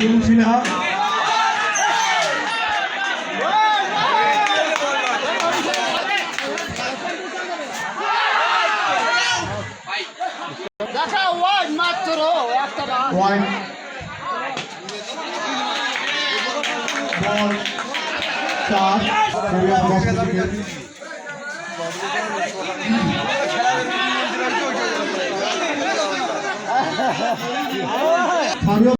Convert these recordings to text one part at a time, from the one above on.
শিবু সিনহা দেখা ওই মাত্র একটা রান। পয়েন্ট বল।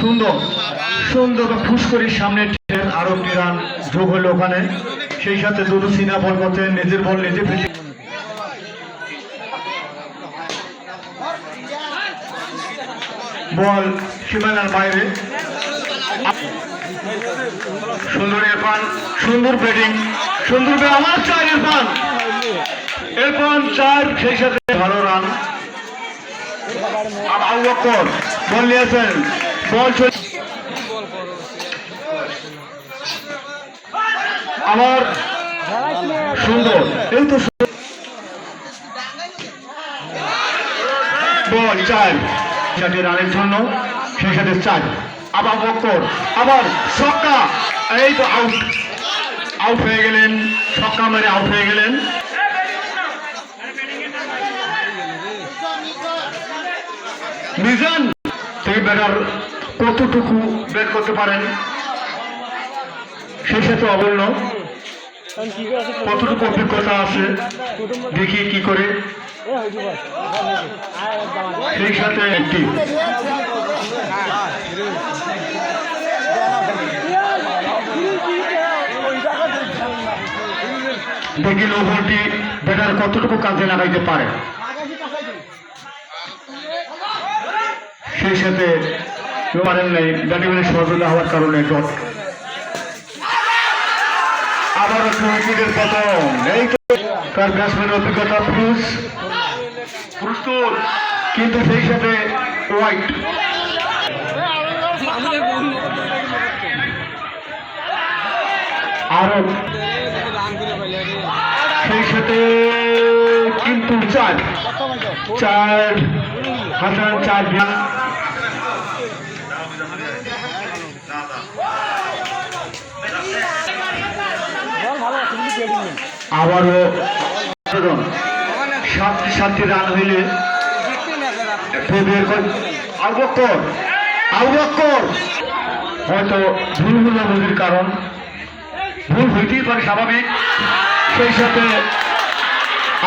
সুন্দর সুন্দর ফুসকরির সামনে আরও রান যোগ হলো ওখানে। সেই সাথে দুটো সিনা বল করছেন নিজের বল নিজে ফেলে বল সীমানার বাইরে। সুন্দর ইরফান সুন্দর ব্যাটিং, সুন্দর আমার চার ইরফান ইরফান চার, সেই সাথে ভালো রান। আবু বল নিয়েছেন। বল আমার সুন্দর। এই তো বল, চার। সাথে রানের জন্য, সেই সাথে চার। আবার বক্কর, আবার ছক্কা। এই তো আউট আউট হয়ে গেলেন, ছক্কা মেরে আউট হয়ে গেলেন। মিজান থেকে ব্যাটার কতটুকু বের করতে পারেন? সেই সাথে অবর্ণ কতটুকু অভিজ্ঞতা আছে? দেখি কি করে? সেই সাথে একটি। দেখি ওভারটি ব্যাটার কতটুকু কাজে লাগাইতে পারে? সেই সাথে পারেন নাই ব্যাটিংয়ের সহযোগিতা হওয়ার কারণে ডট। আবার একটু উইকেটের পতন এই তার ব্যাটসম্যানের অভিজ্ঞতা, পুরুষ। প্রস্তুত কিন্তু সেই সাথে হোয়াইট আরও। সেই সাথে কিন্তু চার। চার, হাজার চার আবারও সাতটি সাতটি রান হইলে আবক্কর আবক্কর হয়তো ভুল বুঝাবুঝির কারণ। ভুল হইতেই পারে, স্বাভাবিক। সেই সাথে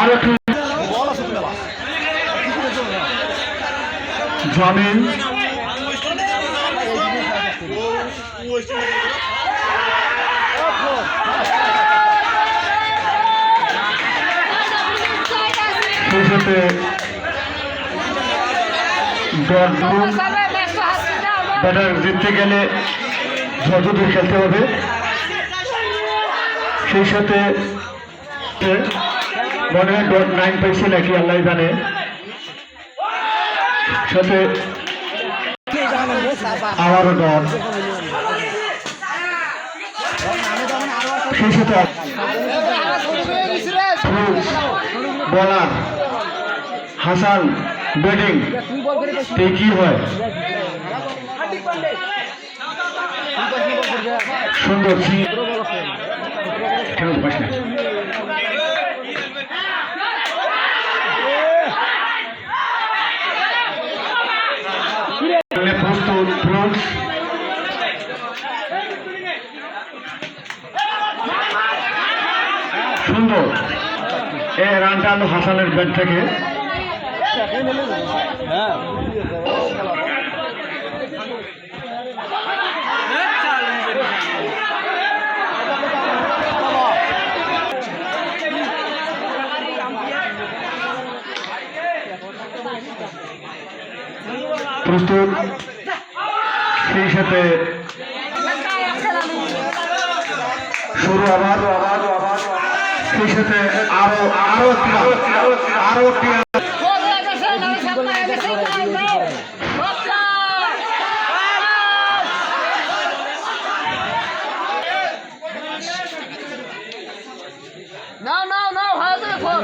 আরও একটু জামিন। সেই সাথে ডট ব্যাটার জিততে গেলে যতদূর খেলতে হবে সেই সাথে মনে হয় ডট নাইন পাইছে নাকি আল্লাহ জানে। সাথে আবারও ডট। সেই সাথে বলার হাসান ব্যাটিং কি হয়। সুন্দর সিং। প্রস্তুত সুন্দর। এ রানটা হাসানের ব্যাট থেকে। প্রস্তুত। সেই সাথে শুরু আবার সেই সাথে আরও আরও আরও একটি না না না হয়ে যাবে ফোন